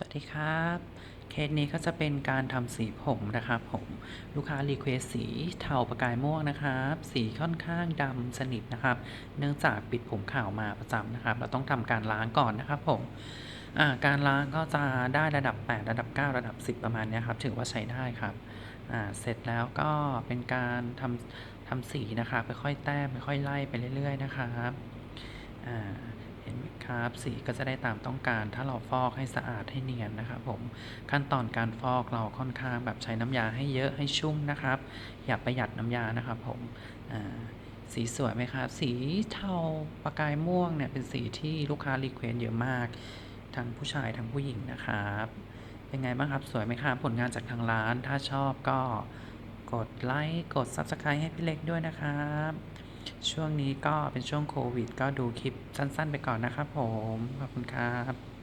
สวัสดีครับ เคสนี้ก็จะเป็นการทำสีผมนะครับผม ลูกค้ารีเควสสีเทาประกายม่วงนะครับ สีค่อนข้างดำสนิทนะครับ เนื่องจากปิดผมขาวมาประจำนะครับ เราต้องทำการล้างก่อนนะครับผมการล้างก็จะได้ระดับ 8 ระดับ 9 ระดับ 10 ประมาณนี้ครับ ถือว่าใช้ได้ครับ เสร็จแล้วก็เป็นการทำทำสีนะครับค่อยๆแต้มค่อยๆไล่ไปเรื่อย ๆ นะครับ นไหมครับ สีก็จะได้ตามต้องการ ถ้าเราฟอกให้สะอาดให้เนียนนะครับผมขั้นตอนการฟอกเราค่อนข้างแบบใช้น้ำยาให้เยอะให้ชุ่มนะครับ อย่าประหยัดน้ำยานะครับผมสีสวยไหมครับ สีเทาประกายม่วงเนี่ยเป็นสีที่ลูกค้ารีเควสเยอะมาก ทั้งผู้ชายทั้งผู้หญิงนะครับเป็นไงบ้างครับ สวยไหมครับ ผลงานจากทางร้านถ้าชอบก็กดไลค์กด Subscribe ให้พี่เล็กด้วยนะครับ ช่วงนี้ก็เป็นช่วงโควิด ก็ดูคลิปสั้นๆไปก่อนนะครับผม ขอบคุณครับ